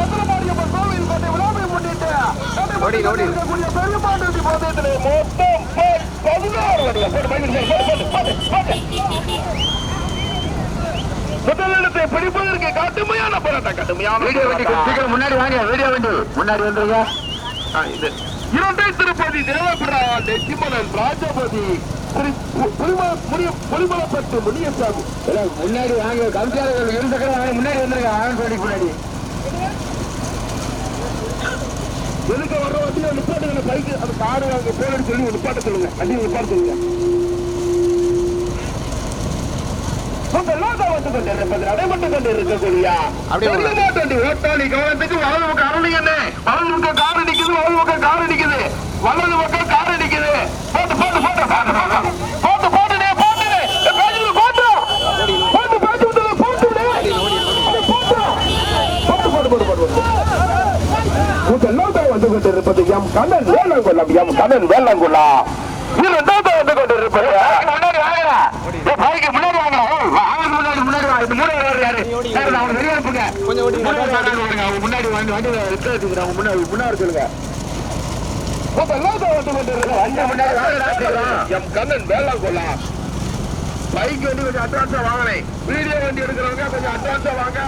சந்திரமாரியம்மன் கோவில் கோட்டை விழாவை முன்னிட்டு. இருக்கக்கூடிய பெருமாண்டு போதத்திலே மொத்தம் பதினாறு. முதலிடத்தை பிடிப்பதற்கு கடுமையான போராட்டம் கடுமையான வீடியோ வண்டி முன்னாடி வாங்க வீடியோ வண்டி முன்னாடி வந்துருங்க. இது. இரண்டை திருப்பதி தேவபிரா நெச்சிமலன் ராஜபதி முனியசாமி. முன்னாடி வாங்க கம்சாரர்கள் இரு சக்கரம் வாங்க முன்னாடி வந்துருங்க. ஆனந்த் முன்னாடி. எதுக்கு வர்ற வண்டியை நிப்பாட்டுங்க பைக்கு அந்த காடு அங்க பேரடி சொல்லி நிப்பாட்ட சொல்லுங்க. வண்டியை நிப்பாட்ட சொல்லுங்க. உங்களோட வந்து கொண்டிருப்பது நடைபெற்று கொண்டிருக்கக்கூடிய அப்படியே வாங்க. பெரியமாட்டு வண்டி ஓட்டாளி கவனத்துக்கு வலது பக்கம் அருளி என்ன வலது பக்கம் கார் அடிக்குது வலது பக்கம் கார் அடிக்குது வலது பக்கம் கார் அடிக்குது போட்டு போட்டு போட்டு போட்டு போட்டு போட்டு போட்டு டேய், போட்டு டேய், பேஜுல போட்டு போட்டு பேஜு விட்டு போட்டு விடு. அட, போட்டு போட்டு போட்டு போட்டு போட்டு போட்டு முதலாவது வந்து கொண்டிருப்பது எம் கண்ணன் வேளாங்குளம் எம் கண்ணன் வேளாங்குளா இரண்டாவது வந்து கொண்டிருப்பது. முன்னாடி வாங்கடா பைக்கு முன்னாடி வாங்க. வாங்க முன்னாடி முன்னாடி வாங்க. இந்த மூணு யாரு? யாரு? அவங்க வெளியே அனுப்புங்க கொஞ்சம் ஓடி. முன்னாடி வந்து வண்டி எடுத்து அவங்க முன்னாடி முன்னாடி சொல்லுங்க வந்து வாங்கடா கண்ணன் வேளாங்குளா பைக் வண்டி கொஞ்சம் அட்வான்ஸா வாங்கினேன். வீடியோ வண்டி எடுக்கிறவங்க கொஞ்சம் அட்வான்ஸா வாங்க.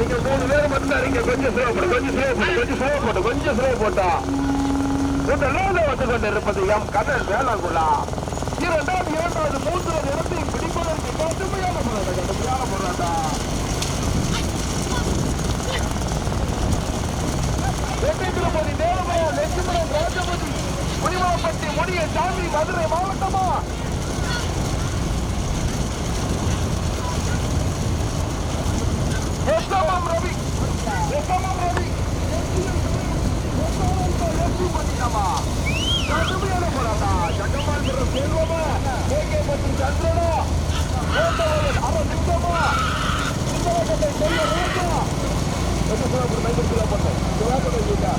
நீங்க மூணு பேர் மட்டும் நீங்க கொஞ்சம் ஸ்லோ போட்டு கொஞ்சம் ஸ்லோ போட்டு கொஞ்சம் ஸ்லோ போட்டு கொஞ்சம் ஸ்லோ போட்டா. முதலாவது வந்து கொண்டு இருப்பது எம் கண்ணன் வேளாங்குளா இரண்டாவது இரண்டாவது மூன்றாவது இடத்தை பிடிப்பதற்கு கடுமையான போராட்டம் கடுமையான போராட்டம் வெற்றி திருப்பதி தேவமயம் லட்சுமணன் ராஜபதி முனிமாப்பட்டி முடிய சாமி மதுரை மாவட்டமா? எஸ்எம்எம் ரவி எஸ்எம்எம் ரவி கடுமையான போராட்டம் ஜக்கமால் பெற செல்வமா கேகே பற்றி சந்திரனா ஓட்டவர்கள் அவன் நிச்சயமா சுந்தரகத்தை செல்வ ராஜா கொஞ்சம் சிவப்பு மைக்கு சிவப்பட்டோம் சிவப்பட்டோம் இல்லையா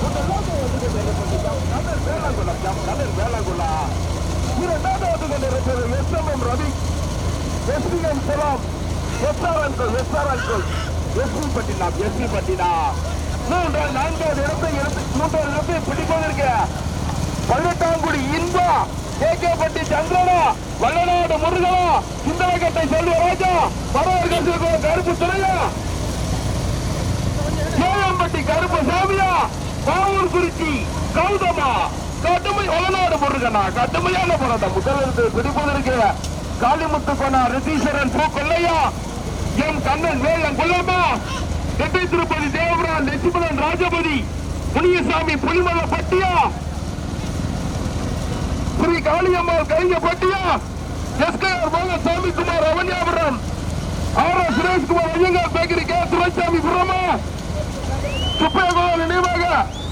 முதலாவது வந்து கொண்டிருப்பது கண்ணன் வேளாங்குளம் எம் கண்ணன் வேளாங்குளா இரண்டாவது வந்து கொண்டிருப்பது S M M Ravi S P M செலாம் S R அன்கோல் எஸ்ஆர் அன்கோல் எஸ்பி பட்டினா எஸ்பி பட்டினா மூன்றாவது நான்காவது இடத்தை எடுத்து மூன்றாவது இடத்தை பிடிப்பதற்கு பதினெட்டாம் குடி இன்பா கே பட்டி சந்திரனா வல்லநாடு முருகனா சிந்தனக்கட்டை செல்வராஜா வரவர்கள் கருப்பு துறையா சேலம்பட்டி கருப்பு சாமியா? பாவூர் குறிச்சி கௌதமா கடுமை வளநாடு முருகனா கடுமையான போராட்டம் முதலிருந்து பிடிப்பதற்கு காளிமுத்து கொண்டா ரிதீஸ்வரன் பூ கொல்லையா எம் கண்ணன் வேலன் கொல்லம்மா. நெட்டை திருப்பதி தேவபுரான் லட்சுமணன் ராஜபதி முனியசாமி புலிமல பட்டியா. ஸ்ரீ காளியம்மாள் கலிங்க பட்டியா. எஸ்கேஆர் மோகன் Kumar Avaniyapuram. R S Sureshkumar Iyengar bakery K Duraisamy புரமா சுப்பையகோவில் நினைவாக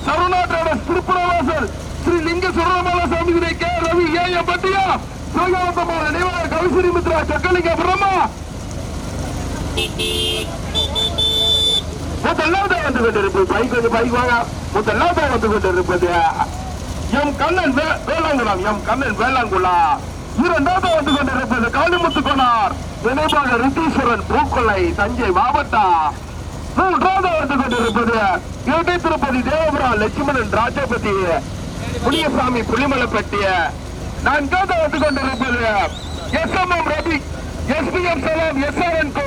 சரணாட்டோட திருப்புரவாசல் ஸ்ரீ லிங்க சுரமால சாமி கே ரவி ஏ எம் பட்டியா. சிவகாந்தமான நினைவாக கவிசிரி மித்ரா சக்கலிங்க பிரம்மா. முதலாவது வந்து கொண்டிருப்பது பைக் வந்து பைக் வாங்க. முதலாவது வந்து கொண்டிருப்பது எம் கண்ணன் வேளாங்குளம். எம் கண்ணன் வேளாங்குளா இரண்டாவது வந்து கொண்டிருப்பது காளிமுத்து கொண்டார் நினைவாக ரித்தீஸ்வரன் பூக்கொலை தஞ்சை மாவட்டம். மூன்றாவது வந்து கொண்டிருப்பது இரட்டை திருப்பதி தேவபுரா லட்சுமணன் ராஜபதி புளியசாமி புளிமலைப்பட்டிய நான்காவது வந்து கொண்டிருப்பது S M M Ravi S P M Salam S R N கோ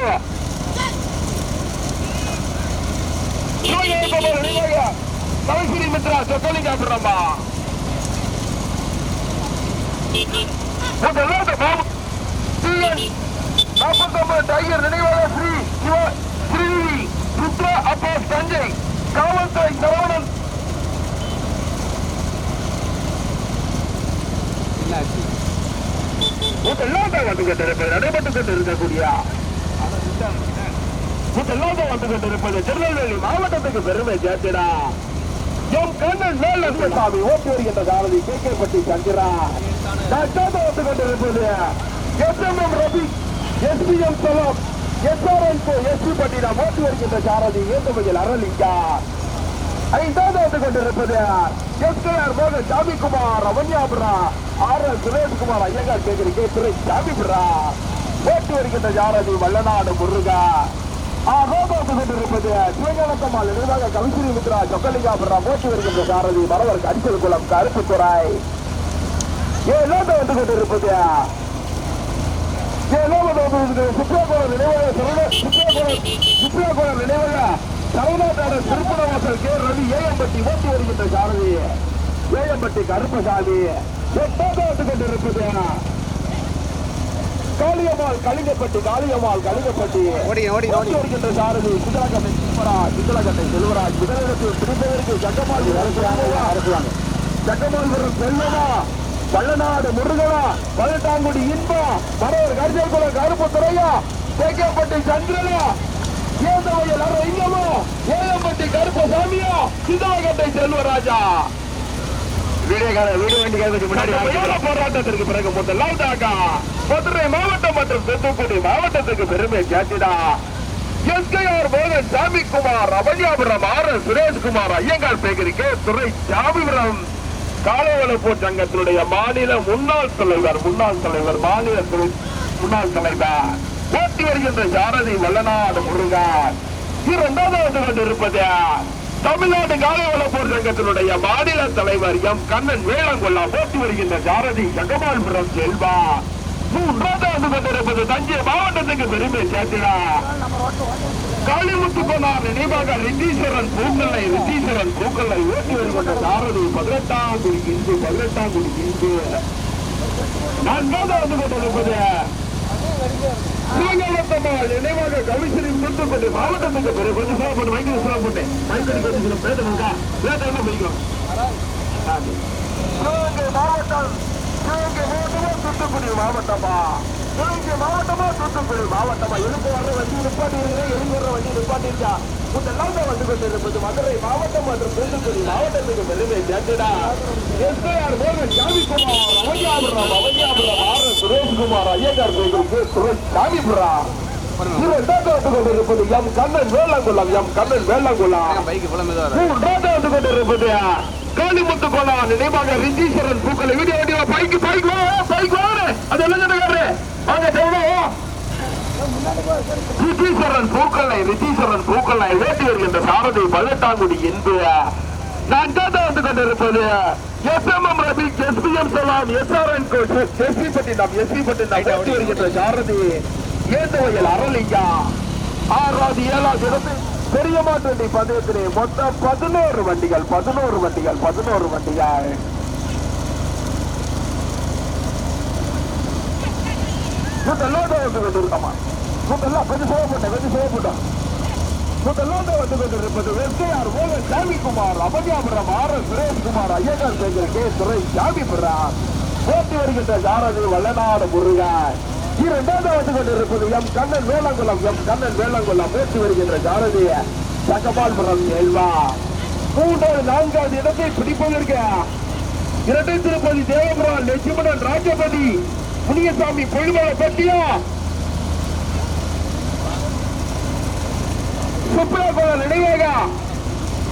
கவிசிரி மித்ரா சொக்கலிங்க பிரம்மா முதலாவது நாற்பத்தொன்பது டைகர் ஸ்ரீ சிவ ஸ்ரீ ருத்ரா அப்பாஸ் தஞ்சை. காவல்துறை சரவணன் முதலாவது வந்து கொண்டிருப்பது நடைபெற்றுக் கொண்டிருக்கக்கூடிய முதலாக வந்து கொண்டிருப்பது திருநெல்வேலி மாவட்டத்துக்கு பெருமை சேர்த்திடா. எம் கண்ணன் வேலசாமி ஓட்டி வருகின்ற சாரதி கே கே பட்டி சந்திரா டாக்டர் வந்து கொண்டிருப்பது S M M Ravi S P M செலவ் பட்டினம் ஓட்டி வருகின்ற சாரதி ஏந்துமையில் அரளிங்கா ஐந்தாவது வந்து கொண்டிருப்பது எஸ் கே ஆர் மோகன் சாமிக்குமார் அவன்யாபுரா ஆர் எஸ் சுரேஷ்குமார் ஐயங்கார் கேக்குறி கே துறை சாமிபுரா ஓட்டி வருகின்ற சாரதி வல்லநாடு முருகா. ஆகோபாத்து கொண்டிருப்பது சிவஞானத்தம்மாள் நிர்வாக கவிஸ்ரீ மித்ரா சொக்கலிங்காபுரா ஓட்டி வருகின்ற சாரதி மரவர் அடிச்சல் குளம் கருப்புத்துறை. ஏழாவது வந்து கொண்டிருப்பது. ஏழாவது சுப்ரகோணம் நினைவாக சரவண சுப்ரகோணம் சுப்ரகோணம் நினைவாக சரவணாட்டான திருப்பணவாசல் கே. ரவி ஏஎம்பட்டி ஓட்டி வருகின்ற சாரதி ஏஎம்பட்டி கருப்பசாமி. எட்டாவது கொண்டிருப்பது காளியம்மாள் கலிங்கப்பட்டி காளியம்மாள் கலிங்கப்பட்டி. ஓடிங்க. வருகின்ற சாரதி குஜராகட்டை செல்வராஜ் குஜராகட்டை செல்வராஜ் முதலிடத்தில் பிடிப்பதற்கு ஜக்கமால் அரசுவாங்க ஜக்கமால் வரும் செல்வமா வள்ளநாடு முருகனா? பதினெட்டாங்குடி இன்பா மரவர் கரிசல் குல கருப்பு துறையா? தேக்கப்பட்டி சந்திரனா? ஏந்தவையில் அற இங்கமோ ஏஎம்பட்டி கருப்பசாமியா? சிதாகட்டை செல்வராஜா? போராட்டத்திற்கு பிறகு முதலாவதாக மதுரை மாவட்டம் மற்றும் தூத்துக்குடி மாவட்டத்துக்கு பெருமை சேர்த்திடா. எஸ்கைஆர் மோகன் சாமிக்குமார் அவனியாபுரம் ஆர் எஸ் சுரேஷ்குமார் ஐயங்கார் பேக்கரிக்கு துறை சாமிபுரம் காலவளப்போர் சங்கத்தினுடைய மாநில முன்னாள் தலைவர் முன்னாள் தலைவர் மாநில முன்னாள் தலைவர். போட்டி வருகின்ற சாரதி வல்லநாடு முருகன். இரண்டாவது வந்து கொண்டிருப்பது தமிழ்நாடு காலை வளப்போர் சங்கத்தினுடைய மாநில தலைவர் எம். கண்ணன் வேளங்கொல்லா போட்டி வருகின்ற ஜாரதி ஜெகமால்புரம் செல்வா. மூன்றாவது வந்து கொண்டிருப்பது தஞ்சை மாவட்டத்துக்கு பெருமை சேர்த்தினா காளிமுத்துக்கோனார் நினைவாக ரித்தீஸ்வரன் பூக்கல்லை ரித்தீஸ்வரன் பூக்கல்லை ஓட்டி வருகின்ற சாரதி பதினெட்டாம் குடி இந்து பதினெட்டாம் குடி இந்து நான்காவது வந்து கொண்டிருப்பது சிவகாலத்தம்மாள் நினைவாக கவிசரி தூத்துக்குடி மாவட்டத்துக்கு பிறகு கொஞ்சம் சேவை பண்ணு மைக்கு சேவை பண்ணு மைக்கு கொஞ்சம் பேசணுங்க பேசணும் பிடிக்கும் சிவகங்கை மாவட்டம் சிவகங்கை மாவட்டமா தூத்துக்குடி மாவட்டமா? சிவகங்கை மாவட்டமா தூத்துக்குடி மாவட்டமா? எழுந்து வர்ற வண்டி நிப்பாட்டி இருக்கிறேன் எழுந்து வர்ற வண்டி நிப்பாட்டி இருக்கா தான் வந்து கொண்டிருப்பது மதுரை மாவட்டம் மற்றும் தூத்துக்குடி மாவட்டத்துக்கு பெருமை சேர்த்துடா. எஸ்ஐஆர் மோகன் சாமிக்குமார் அவனியாபுரம் அவனியாபுரம் ஆர் எஸ் சுரேஷ்குமார் ஐயங்கார் கோயிலுக்கு சுரேஷ் சாமிபுரம் இரண்டாவது வந்து கொண்டிருப்பது எம். கண்ணன் வேளாங்குளம் எம். கண்ணன் வேளாங்குளம். வந்து கொண்டிருப்பது காளிமுத்து கோலா நினைவாக ரிஜீஸ்வரன் பூக்களை வீடியோ வீடியோ பைக் பைக் வா பைக் வாரு அது எல்லாம் நடக்காரு வாங்க செவனோ ரிஜீஸ்வரன் பூக்களை ரிஜீஸ்வரன் பூக்களை ஓட்டி வருகின்ற சாரதி பதினெட்டாங்குடி என்று நான்காவது வந்து கொண்டிருப்பது S M M Rafi S P M Salam S R N coach S P பட்டினம் எஸ் பி பட்டினம் ஓட்டி வருகின்ற சாரதி ஏந்தவையில் அரளிங்கா ஆறாவது ஏழாவது இடத்தில் பெரியம்மா டுவெண்டி பந்தயத்திலே மொத்தம் பதினோரு வண்டிகள் பதினோரு வண்டிகள் பதினோரு வண்டிகள். இதெல்லாம் தான் வந்து கொண்டிருக்கமா? இதெல்லாம் கொஞ்சம் சேவப்பட்டேன் கொஞ்சம் சேவப்பட்டோம் இதெல்லாம் வந்து கொண்டிருப்பது வெஸ்கையார் மோகன் Samikumar அபஜாபுரம் R S Sureshkumar Iyengar Sekar K துறை சாமிபுரம் போட்டி வருகின்ற ஜாரதி வல்லநாடு முருகன். இரண்டாவது வந்து கொண்டிருப்பது எம் கண்ணன் வேளாங்குளம் எம் கண்ணன் வேளாங்குளம். போட்டி வருகின்ற ஜாரதி சக்கபால்புரம் செல்வா மூன்றாவது நான்காவது இடத்தை பிடிப்பதற்கு இரட்டை திருப்பதி தேவபுரம் லட்சுமணன் ராஜபதி முனியசாமி பொழுமலை பட்டியா. சுப்ரகோல நினைவாக.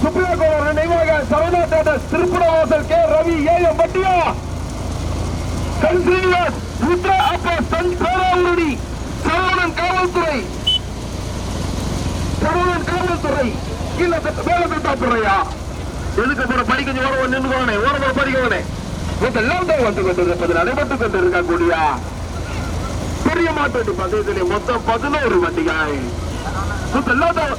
சுப்ரகோல நினைவாக. சரவணாட்டோட திருப்பணவாசல் கே. ரவி ஏஎம் பட்டியா. சன் ஸ்ரீனிவாஸ் ருத்ரா அப்பா சன் பேராவூரணி சரவணன் காவல்துறை. சரவணன் காவல்துறை. இல்ல வேலை திட்டாத்துறையா எதுக்கு அப்புறம் படிக்க கொஞ்சம் ஓரம் நின்றுக்கோனே ஓரம் படிக்கவனே. இதெல்லாம் தான் வந்து கொண்டிருப்பது நடைபெற்றுக் கொண்டிருக்கக்கூடிய பெரிய மாட்டு பந்தயத்திலே மொத்தம் பதினோரு வண்டிகள். இதெல்லாம் தான்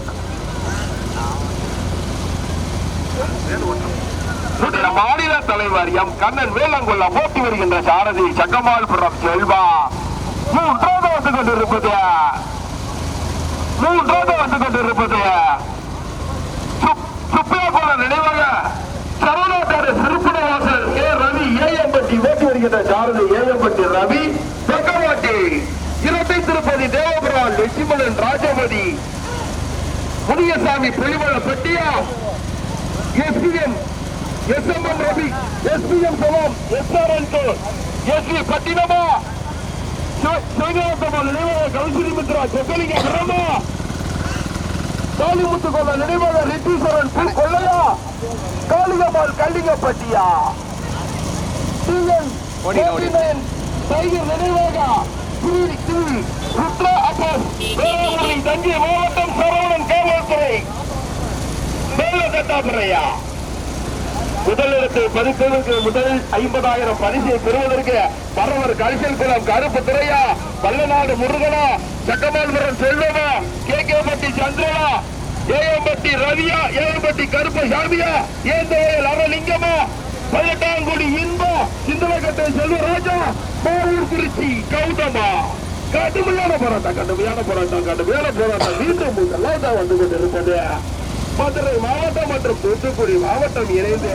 நம்முடைய மாநில தலைவர் எம். கண்ணன் வேலங்குள்ள போட்டி வருகின்ற சாரதி சக்கமால்புரம் செல்வா. மூன்றாவது வந்து கொண்டிருப்பது. மூன்றாவது வந்து கொண்டிருப்பது. சுப்- போல நினைவாக சரவணாட்டாறு திருப்பணவாசல் ஏ ரவி ஏஎம்பட்டி ஓட்டி வருகின்ற சாரதி ஏஎம்பட்டி ரவி பக்கவாட்டி இரட்டை திருப்பதி தேவபுரால் லட்சுமணன் ராஜபதி முனியசாமி புலிமலை பட்டியா எஸ்பிஎம் எஸ்எம்எம் ரவி எஸ்பிஎம் சலம் எஸ்ஆர்என் எஸ்வி பட்டினமா சிவகாந்தமா நினைவாக கௌசரி மித்ரா சொக்கலிங்க பிரமா காளிமுத்து கொள்ள நினைவாக ரித்தீஸ்வரன் பி. கொள்ளையா ஓடிங்க, ஓடிங்க. டைகர் நினைவாக ருத்ரா அப்பாஸ் வேளாங்கண்ணி தஞ்சை மாவட்டம் சரவணன் காவல்துறை மேல முதலிடத்தை பதிப்பதற்கு முதல் ஐம்பதாயிரம் பரிசை பெறுவதற்கு பரவர் கரிசல் குளம் கருப்பு துறையா பல்லநாடு முருகனா சக்கமால்புரம் செல்வமா கே. கே. பட்டி சந்திரனா ஏஎம்பட்டி ரவியா ஏஎம்பட்டி கருப்பசாமியா ஏந்தோயல் அவலிங்கமா பல்லட்டாங்குடி இன்பா சிந்தலக்கட்டை செல்வராஜா போரூர் திருச்சி கௌதமா. கடுமையான போராட்டம் கடுமையான போராட்டம் கடுமையான போராட்டம். மீண்டும் தான் வந்து கொண்டிருப்பது மதுரை மாவட்டம் மற்றும் தூத்துக்குடி மாவட்டம் இணைந்து.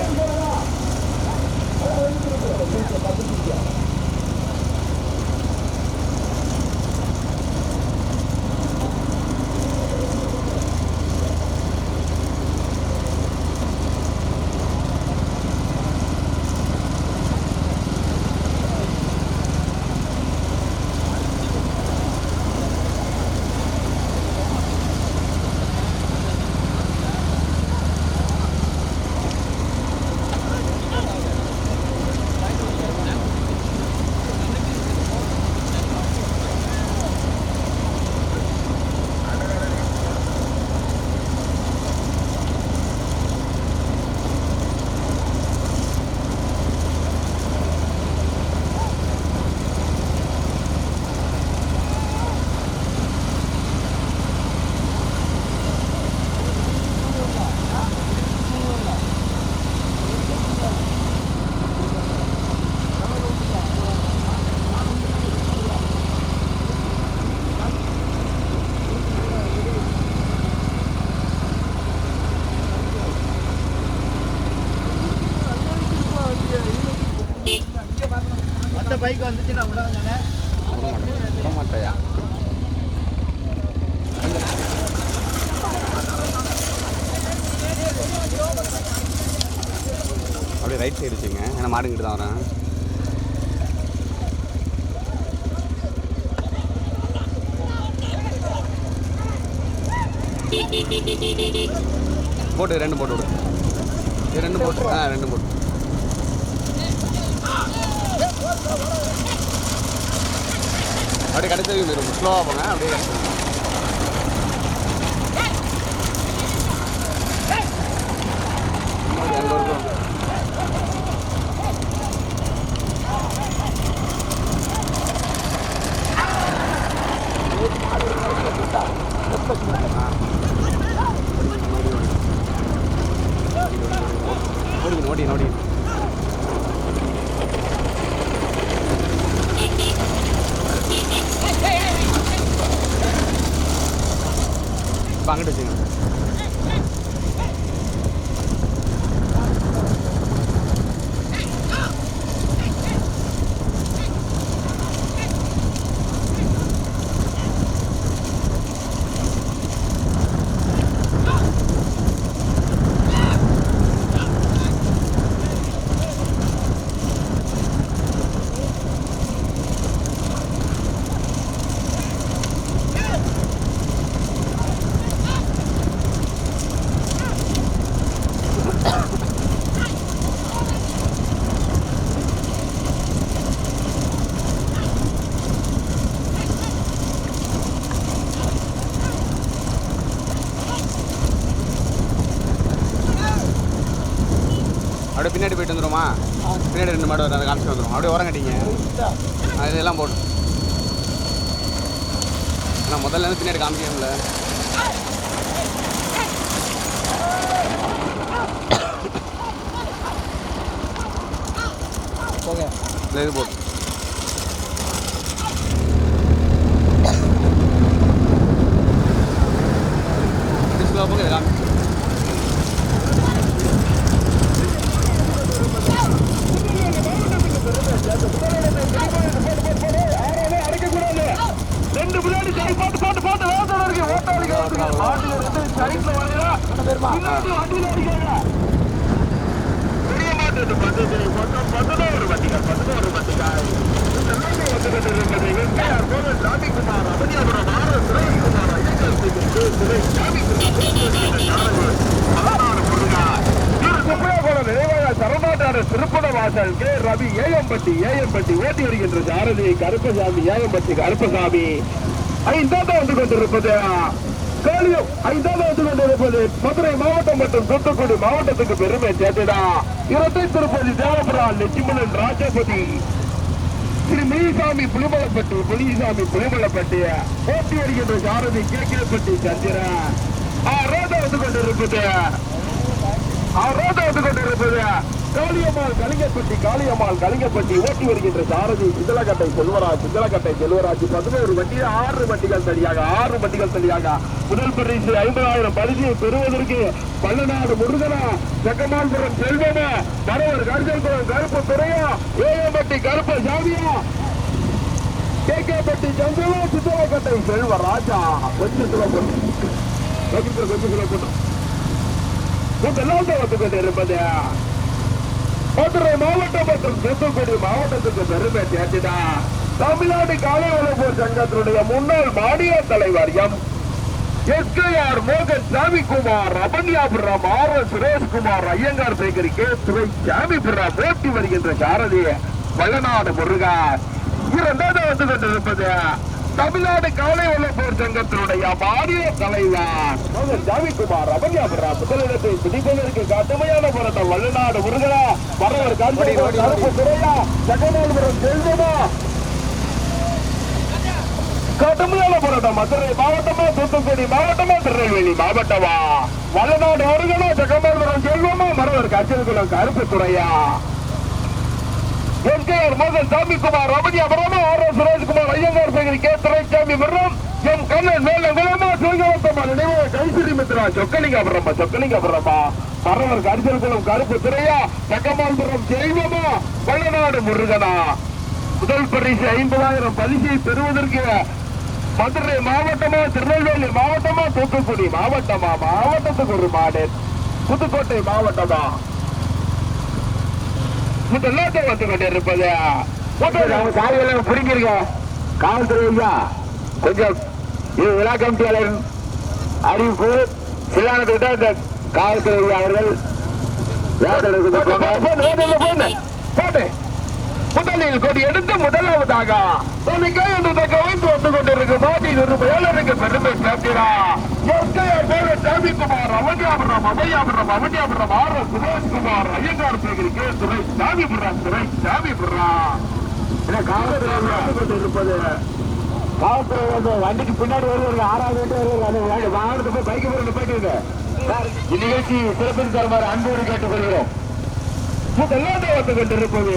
விட மாட்டேயா அப்படியே ரைட் சைடு வச்சுங்க ஏன்னா மாடுங்கிட்டு தான் வரேன். போட்டு ரெண்டு போட்டு விடு. ரெண்டு போட்டு ஆ ரெண்டு போட்டு. அப்படியே கடைசி ஸ்லோவாக போங்க அப்படியே கடைசி வரைக்கும். இன்னொரு அங்கே இருக்கும் ஓடி ஓடி ஓடி இப்போ அங்கிட்டு வச்சுங்க அப்படியே பின்னாடி போயிட்டு வந்துருமா பின்னாடி ரெண்டு மாடு வரும் அதை காமிச்சு வந்துடும் அப்படியே உரம் கட்டிங்க. அது இதெல்லாம் போட்டு ஆனால் முதல்ல இருந்து பின்னாடி காமிக்கணும்ல. இந்த இது போட்டு டிஸ்பிளே போங்க இதை காமி ரெண்டு பின்னாடி சரி போட்டு போட்டு போட்டு வேகத்தோட இருக்கு ஓட்டாளிகள் ஆட்டில் இருந்து சைக்கிள் வருமா பெரிய மாட்டு பந்தத்தை மொத்தம் பதினோரு வண்டிகள் பதினோரு வண்டிகள் இந்த நாடு வந்து கொண்டிருப்பது வெங்கையார் போல ராமிகுமார் அவனியாபுரம் ஆர் எஸ் சுரேஷ்குமார் ஐயங்கள் சுரேஷ் ராமிகுமார் பதினாறு முருகார் திரு சுப்பையாகுளம் நினைவாக சரமாட்டான திருப்பண வாசல் கே ரவி ஏஎம்பட்டி ஏஎம்பட்டி ஓட்டி வருகின்ற சாரதி கருப்பசாமி ஏஎம்பட்டி கருப்பசாமி. ஐந்தாக வந்து கொண்டிருப்பது காளியம் ஐந்தாக வந்து கொண்டிருப்பது மதுரை மாவட்டம் மற்றும் தூத்துக்குடி மாவட்டத்துக்கு பெருமை சேர்த்துடா. இரட்டை திருப்பதி தேவபுரா லட்சுமணன் ராஜபதி. திரு முனிசாமி புலிமலைப்பட்டி முனிசாமி புலிமலைப்பட்டி ஓட்டி வருகின்ற சாரதி கே. கேப்பட்டி சந்திரன் ரோதா வந்து கொண்டிருப்பது ரோதா வந்து கொண்டிருப்பது காளியம்மாள் கலிங்கப்பட்டி காளியம்மாள் கலிங்கப்பட்டி ஓட்டி வருகின்ற சாரதி சிதலக்கட்டை செல்வராஜ் சிதலக்கட்டை செல்வராஜ். பதினோரு வண்டி ஆறு வண்டிகள் தனியாக ஆறு வண்டிகள் தனியாக முதல் பரிசு ஐம்பதாயிரம் பரிசு பெறுவதற்கு பல்லநாடு முருகனா செக்கமான்புரம் செல்வமா மரவர் கருஜல்புரம் கருப்பு துறையா ஏஎம்பட்டி கருப்பு சாமியா கேகேபட்டி சந்திரா சித்தலக்கட்டை செல்வராஜா. கொஞ்சம் கிலோ போட்டு. கொஞ்சம் கிலோ கொஞ்சம் கிலோ போட்டு வந்து மதுரை மாவட்டம் மற்றும் தூத்துக்குடி மாவட்டத்துக்கு பெருமை சேர்த்துடா தமிழ்நாடு காலை உழவோர் சங்கத்தினுடைய முன்னாள் மாநில தலைவர் எம். எஸ்கேஆர் மோகன் சாமிக்குமார் அபன்யாபுரம் ஆர். எஸ். சுரேஷ்குமார் ஐயங்கார் சேகரி கே. துறை சாமிபுரம் போட்டி வருகின்ற சாரதி வள்ளநாடு முருகா இரண்டாவது வந்து கொண்டிருப்பது தமிழ்நாடு காலை உழப்போர் சங்கத்தினுடைய மாநில தலைவர் மோகன் சாமிக்குமார் அபன்யாபுரம் முதலிடத்தை பிடிப்பதற்கு கடுமையான போராட்டம். வள்ளநாடு முருகனா வரவர் கருப்பு துறையா ஜெகநாதபுரம் செல்வமா கடுமையான போராட்டம். மதுரை மாவட்டமா தூத்துக்குடி மாவட்டமா திருநெல்வேலி மாவட்டமா. வல்லநாடு முருகனா ஜெகநாதபுரம் செல்வமா மரவர் கச்சல்குளம் கருப்பு துறையா எம்கேஆர் மோகன் சாமிக்குமார் ரமணியாபுரமா ஆர் எஸ் சுரேஷ்குமார் ஐயங்கார் சேகரி கே துரைசாமி விரம் எம் கண்ணன் மேல குலமா சிவகவத்தம்மா நினைவு கைசிரி மித்ரா சொக்கலிங்காபுரமா சொக்கலிங்காபுரமா மரவர் கரிசல்குளம் கருப்பு துறையா சக்கமால்புரம் ஜெய்வமா வள்ளநாடு முருகனா. முதல் பரிசு ஐம்பதாயிரம் பரிசை பெறுவதற்கு மதுரை மாவட்டமா திருநெல்வேலி மாவட்டமா தூத்துக்குடி மாவட்டமா மாவட்டத்துக்கு ஒரு மாடு. புதுக்கோட்டை மாவட்டமா. முதலாக வந்து கொண்டிருப்பது. அவங்க சாலைகளை பிடிங்கிருக்க காவல்துறை கொஞ்சம் இது விழா கமிட்டியாளர் அறிவிப்பு. சிலானத்துக்கிட்ட இந்த காவல்துறை அவர்கள் வேட்டை போட்டு. முதலில் கொடி எடுத்து முதலாவதாக தனக்கே என்று கவிழ்ந்து வந்து கொண்டிருக்க மாட்டி நிருபையாளருக்கு பெருமை சேர்க்கிறா எஸ்கையார் பேர Samikumar Avaniyapuram அவையாபுரம் Avaniyapuram R Sureshkumar Iyengar bakery K Samipuram காவல்துறை ஐயா வந்து கொண்டிருப்பது. காவல்துறை வந்து வண்டிக்கு பின்னாடி வருவாங்க ஆறாவது வீட்டு வருவாங்க அந்த வாகனத்தை போய் பைக்கு போய் போயிட்டு இந்நிகழ்ச்சி சிறப்பின் தருமாறு அன்போடு கேட்டுக்கொள்கிறோம். முதலாவது வந்து கொண்டிருப்பது.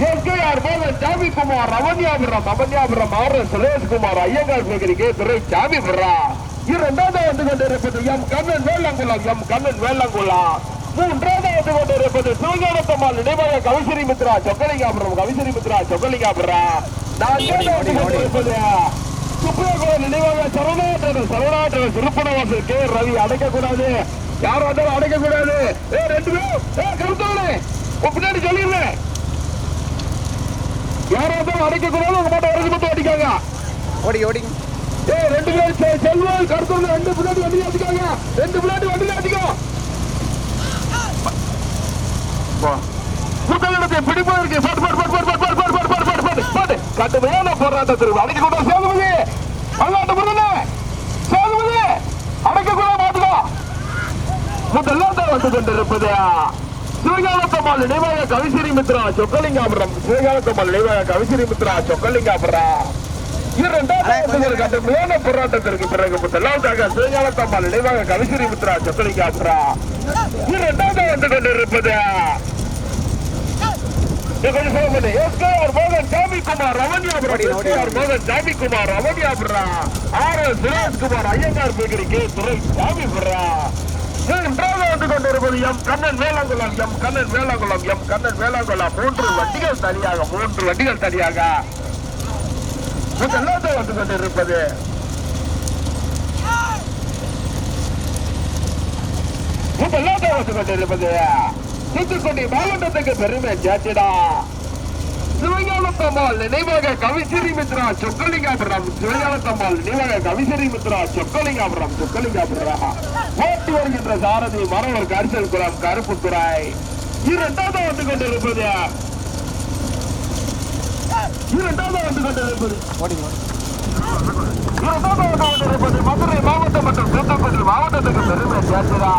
எஸ்கையார் மோகன் Samikumar Avaniyapuram Avaniyapuram R Sureshkumar Iyengar bakery K துறை சாமிபுரம் இரண்டாவது வந்து கொண்டிருப்பது எம் கண்ணன் வேளங்குளம் எம் கண்ணன் வேளங்குளம். மூன்றாவது வந்து கொண்டிருப்பது சிவகானத்தம்மாள் நினைவாக கவிசரி மித்ரா சொக்கலிங்காபுரம் கவிசரி மித்ரா சொக்கலிங்காபுரம். நான்காவது வந்து கொண்டிருப்பது சுப்ரகுலம் நினைவாக சரவணாட்டர் சரவணாட்டர் திருப்பணவாசல் கே ரவி. அடைக்க கூடாது யாரும் வந்தாலும் அடைக்க கூடாது ஏ ரெண்டு பேரும் பின்னாடி சொல்லிடுறேன். யாரும் வந்தாலும் அடைக்க கூடாது உங்க மட்டும் அரைச்சு மட்டும் அடிக்காங்க ஓடி ஓடி ஏ ரெண்டு பேரும் செ- செல்வம் கருத்தவங்க ரெண்டு பின்னாடி வண்டி அடிக்காங்க ரெண்டு பின்னாடி வண்டியில அடிக்கும் முதலிடத்தை பிடிப்பதற்கு பாட்டு பாட்டு பாட்டு பாட்டு பாட்டு பாட்டு பாட்டு பாட்டு பாட்டு பாட்டு கடுமையான போராட்டத்திற்கு அடைக்க கூட சேதுமதி அல்லாட்ட முருகனே சேதுமதி அடைக்க கூட மாட்டுக்கோ முதலாவது வந்து கொண்டிருப்பது శ్రీకాళకమ్మ நினைவாக కవిశ్రీ మిత్ర చొక్కలింగాపురం శ్రీకాళకమ్మ నివాయ కవిశ్రీ మిత్ర చొక్కలింగాపురా போராட்டத்திற்கு பிறகு முதலாவதாக ஸ்ரீகாலத்தம்மா நினைவாக கவிசிரி மித்ரா சொக்கலிங்காபுரா. இரண்டாவது வந்து கொண்டிருப்பது. மோகன் சாமிக்குமார் ரமணியாபுரம். மோகன் Samikumar ரமணியாபுரா. R S Sureshkumar Iyengar bakery K. துரை சாமிபுரா மூன்றாவது வந்து கொண்டிருப்பது M Kannan Velankulam M Kannan Velankulam M Kannan Velankulam மூன்று வண்டிகள் தனியாக மூன்று வண்டிகள் தனியாக முதலாவது வந்து கொண்டிருப்பது. முதலாவது வந்து கொண்டிருப்பது. தூத்துக்குடி மாவட்டத்துக்கு பெருமை சேர்த்திடா. சிவஞானத்தம்மாள் நினைவாக கவிசிறி மித்ரா சொக்கலிங்காபுரம். சிவஞானத்தம்மாள் நினைவாக கவிசிறி மித்ரா சொக்கலிங்காபுரம் சொக்கலிங்காபுரம் வருகின்ற சாரதி மரவர் கரிசல் குளம் இரண்டாவது வந்து கொண்டிருப்பது இரண்டாவது வந்து கொண்டிருப்பது இரண்டாவது வந்து கொண்டிருப்பது மதுரை மாவட்டம் மற்றும் தூத்துக்குடி மாவட்டத்துக்கு பெருமை சேர்த்துடா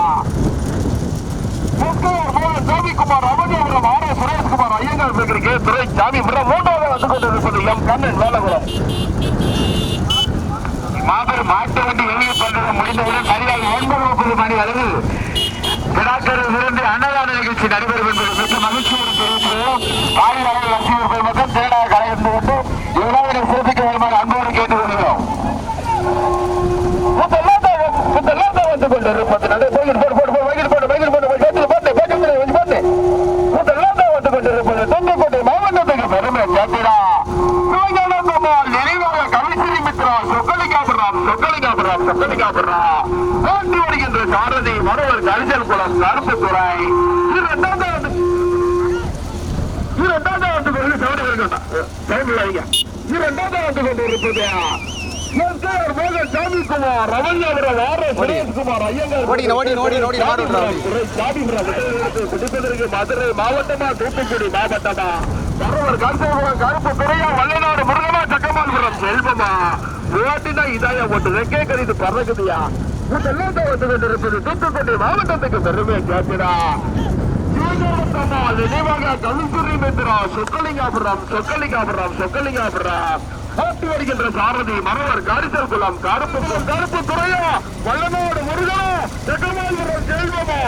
ஜாமிக்குமார் அமதியாபுரம் ஆர் எஸ் சுரேஷ்குமார் ஐயங்கார் பேக்கரிக்கு துறை ஜாமி மூன்றாவது வந்து கொண்டிருப்பது எம் கண்ணன் வேலகுலம் மாபெரும் மாட்டு வண்டி வெளியே பண்றது முடிந்தவுடன் கரியால் ஒன்பது முப்பது மணி அளவில் விடாக்கரை இருந்து அன்னதான நிகழ்ச்சி நடைபெறும் என்பது மிக மகிழ்ச்சியோடு தெரிவிக்கிறோம் காலை அளவில் லட்சுமி பெருமக்கள் தேடாக கலைந்து கொண்டு இவ்விழாவினை சிறப்பிக்க வருமாறு அன்போடு கேட்டுக் கொள்கிறோம் வந்து கொண்டிருப்பது சாரதி மறுவர் கலிஜல் குளம் கருப்புத்துறை. இரண்டாவது ஆண்டு. இரண்டாவது ஆண்டு கொண்டு சவுடி வேண்டும் டைம் வைங்க இரண்டாவது ஆண்டு கொண்டு இருப்பது சாமி குமார் ரமணி அவர்கள் ஆர் சுரேஷ்குமார் ஐயங்கார். மதுரை மாவட்டமா? தூத்துக்குடி மாவட்டமா? பரவர் கருப்பு கருப்பு துறையா வல்லநாடு முருகமா சக்கமால் செல்வமா? ஓட்டுதான் இதாயா ஓட்டுதான் கேட்கறது பறக்குதுயா இதெல்லாம் தான் வந்து கொண்டிருப்பது. தூத்துக்குடி மாவட்டத்துக்கு பெருமை கேட்கிறா நினைவாக கவிசுரி மித்ரா சொக்கலிங்காபுரம் சொக்கலிங்காபுரம் சொக்கலிங்காபுரம். ஓட்டி வருகின்ற சாரதி மரவர் காரிசல் குளம் கருப்பு கருப்பு துறையா வல்லநாடு முருகனா செக்கமால்புரம் செல்வமா.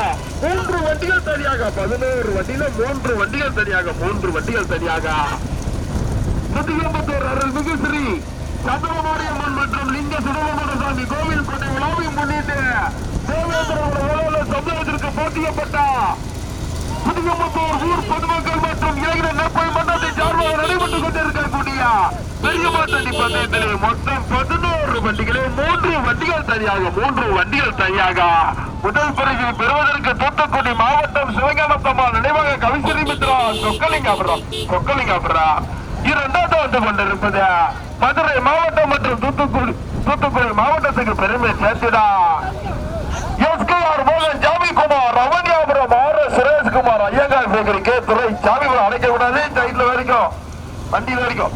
மூன்று வண்டிகள் தனியாக பதினோரு வண்டியில மூன்று வண்டிகள் தனியாக மூன்று வண்டிகள் தனியாக. முத்துகம்பத்தூர் அருள்மிகு ஸ்ரீ சந்திரமாரியம்மன் மற்றும் லிங்க சுடலமனசாமி கோவில் கொண்டை விழாவை முன்னிட்டு தேவேந்திர சமுதாயத்திற்கு போட்டியப்பட்ட புதுகம்பத்தூர் ஊர் பொதுமக்கள் மற்றும் இளைஞர் நற்பை மன்றத்தை சார்பாக நடைபெற்றுக் கொண்டிருக்கக்கூடிய பெரிய மாட்டணி பந்தயத்திலே மொத்தம் பதினோரு வண்டிகளே மூன்று வண்டிகள் தனியாக மூன்று வண்டிகள் தனியாக முதல் பிறகு பெறுவதற்கு தூத்துக்குடி மாவட்டம் சிவஞானத்தம்மாள் நினைவாக கவிசரி மித்ரா சொக்கலிங்காபுரம் சொக்கலிங்காபுரம் இரண்டாவது வந்து கொண்டிருப்பது மதுரை மாவட்டம் மற்றும் தூத்துக்குடி தூத்துக்குடி மாவட்டத்துக்கு பெருமை சேர்த்துடா. எஸ்கேஆர் மோகன் ஜாமிக்குமார் ரமணியாபுரம் ஆர் சுரேஷ்குமார் ஐயங்கார் பேக்கரிக்கு துறை ஜாமிபுரம் அடைக்க கூடாது. சைட்ல வரைக்கும் வண்டியில வரைக்கும்.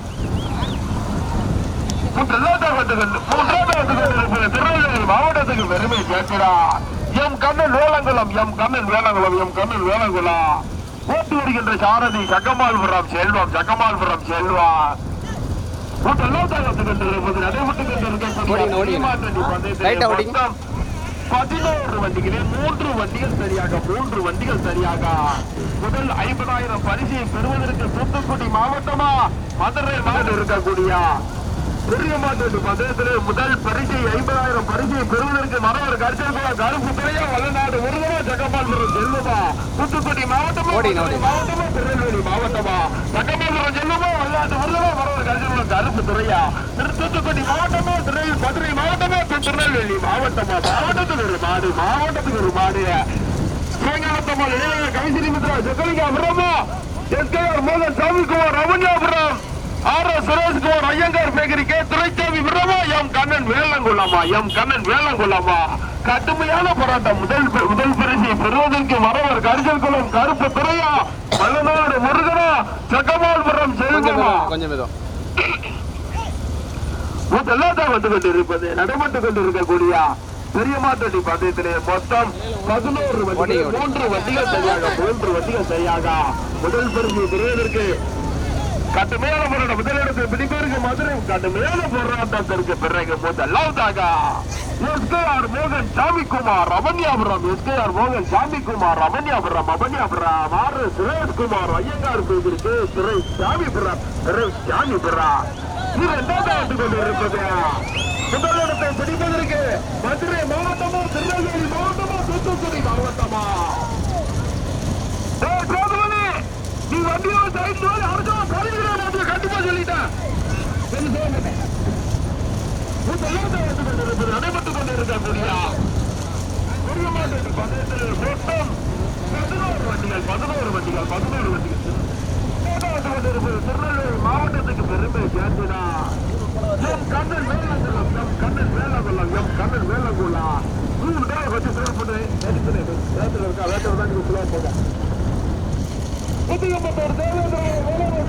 திருநெல்வேலி மாவட்டத்துக்கு பெருமை சேர்க்கிறார் M Kannan Velankulam M Kannan Velankulam M Kannan Velankulam. போட்டி வருகின்ற சாரதி சக்கமால்புரம் செல்வம் சக்கமால்புரம் செல்வா. பதினோரு வண்டிகளில் மூன்று வண்டிகள் சரியாக மூன்று வண்டிகள் சரியாக. முதல் ஐம்பதாயிரம் பரிசை பெறுவதற்கு தூத்துக்குடி மாவட்டமா? மதுரை மாவட்டம் இருக்கக்கூடிய பெரியமாட்டு பந்தயத்திலே முதல் பரிசை ஐம்பதாயிரம் பரிசை பெறுவதற்கு மனவர் கருத்தா கருப்பு துறையா வல்லநாடு ஒருவரா ஜெகமாந்தரம் செல்வமா தூத்துக்குடி மாவட்டமா மாவட்டமா திருநெல்வேலி மாவட்டமா? ஜெகமாந்தரம் செல்வமா வல்லாது ஒருவரா மனவர் கருத்தா கருப்பு துறையா தூத்துக்குடி மாவட்டமா திருநெல்வேலி மதுரை மாவட்டமா திருநெல்வேலி மாவட்டமா? மாவட்டத்துக்கு ஒரு மாடு மாவட்டத்துக்கு ஒரு மாடு. ஸ்ரீகாந்தம்மா இளைய கைசிரி மித்ரா ஜெகலிங்கா அமரமா எஸ்கேஆர் மோகன் Sami Kumar Ramaniyapuram. R S Sureshkumar Iyengar bakery K Duraisamy விரமா M Kannan வேளங்குள்ளமா எம் கண்ணன் வேளங்குள்ளமா கடுமையான போராட்டம். முதல் முதல் பரிசை பெறுவதற்கு வரவர் கரிசல் குளம் கருப்பு துறையா மலநாடு முருகனா சக்கமால்புரம் மெதுவா, கொஞ்சம் மெதுவா முதலாவது வந்து கொண்டிருப்பது நடைபெற்றுக் கொண்டிருக்கக்கூடிய பெரிய மாட்டடி பந்தயத்திலே மொத்தம் பதினோரு வண்டிகள். மூன்று வண்டிகள் சரியாக மூன்று வண்டிகள் சரியாக முதல் பரிசு பெறுவதற்கு கடுமையான போராட்டம். முதலிடத்தை பிடிப்பதற்கு மதுரை கடுமையான போராட்டத்திற்கு பிறகு முதலாவதாக எஸ்கேஆர் மோகன் Samikumar Ramaniyapuram. S K R மோகன் சாமிக்குமார் ரமணியாபுரம் ரமணியாபுரம். ஆர் சுரேஷ்குமார் ஐயங்கார் பேசிற்கு துறை சாமிபுரம் துறை சாமிபுரம். இரண்டாவது ஆண்டு கொண்டிருப்பது முதலிடத்தை பிடிப்பதற்கு மதுரை மாவட்டமா திருநெல்வேலி மாவட்டமா தூத்துக்குடி மாவட்டமா? சும்மா சொல்லிட்டான். நடைபெற்றுக் கொண்டிருக்கக்கூடிய பதினெட்டு மொத்தம் பதினோரு வண்டிகள் பதினோரு வண்டிகள் பதினோரு வண்டிகள். திருநெல்வேலி மாவட்டத்துக்கு பெருமை சேர்த்துடா எம் கண்ணன் வேலங்குளம் கண்ணன் வேலங்குளம் எம் கண்ணன் வேலங்குளம். மூணு தடவை வச்சு சிறப்பு நேரத்தில் இருக்கா? வேட்டை தான் போக போங்க புதியப்பட்டோர் வேளாண்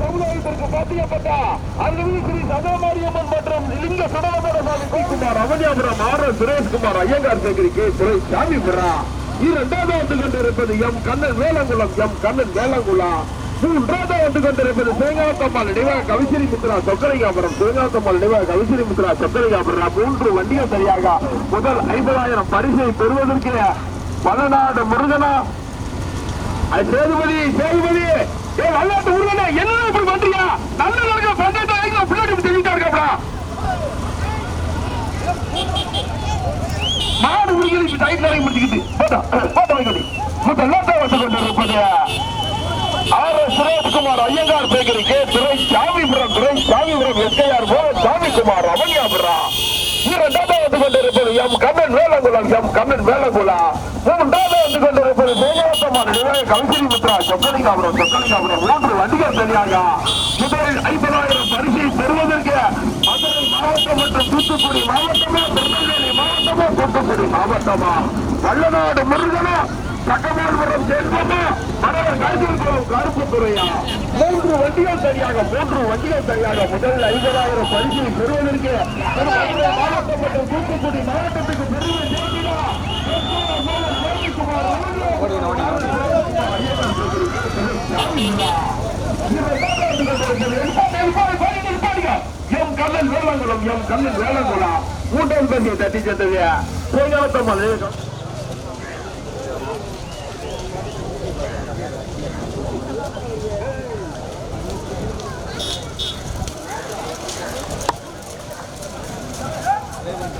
சமுதாயத்திற்கு பாத்தியப்பட்டா அருள்மிகு ஸ்ரீ சதாமாரியம்மன் மற்றும் லிங்க சுடலமர சுவாமி குமார் அவனியாபுரம் ஆர் எஸ் சுரேஷ்குமார் ஐயங்கார் சேகரி கே. துறை சாமி புறா இரண்டாவது வந்து கொண்டிருப்பது எம் கண்ணன் வேலங்குளம் எம் கண்ணன் வேலங்குளம் மூன்றாவது வந்து கொண்டிருப்பது சேங்காத்தம்மாள் நினைவாக கவிசிரி முத்ரா சொக்கலிங்காபுரம் சேங்காத்தம்மாள் நினைவாக கவிசிரி முத்ரா சொக்கலிங்காபுரம் மூன்று வண்டிகள் சரியாக முதல் ஐம்பதாயிரம் பரிசை பெறுவதற்கு பலநாடு முருகனா சேதுபதி சேதுபதி. ஏ வல்லாட்டு உருவனே என்ன இப்படி பண்றியா நல்ல நடக்க பஞ்சாயத்து வரைக்கும் பிள்ளைக்கு தெரிவிட்டா இருக்கப்படா மாடு உருகிறது இப்படி டைட் நிறைய முடிச்சுக்கிட்டு. போட்டா போட்டா வைக்கடி முத்த எல்லாத்தா வச்சு கொண்டு ஆர் எஸ் சுரேஷ்குமார் ஐயங்கார் பேக்கரிக்கு துறை சாமிபுரம் துறை சாமிபுரம் எஸ்கையார் போல சாமிக்குமார் அவனியாபுரம். இரண்டாவது வந்து கொண்டிருப்பது எம் கண்ணன் வேலங்குளம் எம் கண்ணன் வேலங்குளம். மூன்றாவது வந்து கொண்டிருப்பது சேகரத்தமான நிலைய கவிசிரி முத்ரா சொக்கலிங்காபுரம் சொக்கலிங்காபுரம். மூன்று வண்டிகள் சரியாக முதலில் ஐம்பதாயிரம் பரிசை பெறுவதற்கு மதுரை மாவட்டம் மற்றும் தூத்துக்குடி மாவட்டமா திருநெல்வேலி மாவட்டமா தூத்துக்குடி மாவட்டமா? வல்லநாடு முருகனா சக்கமால்புரம் செல்வமா மணவர் கருத்தில் கருப்பு துறையா மூன்று வண்டிகள் சரியாக மூன்று வண்டிகள் சரியாக முதல் ஐம்பதாயிரம் பரிசை பெறுவதற்கு மாவட்டம் மற்றும் தூத்துக்குடி மாவட்டத்துக்கு பெருமை சேர்க்கிறா. M Kannan Velankulam M Kannan Velankulam. மூன்றாவது பரிசை தட்டி சென்றது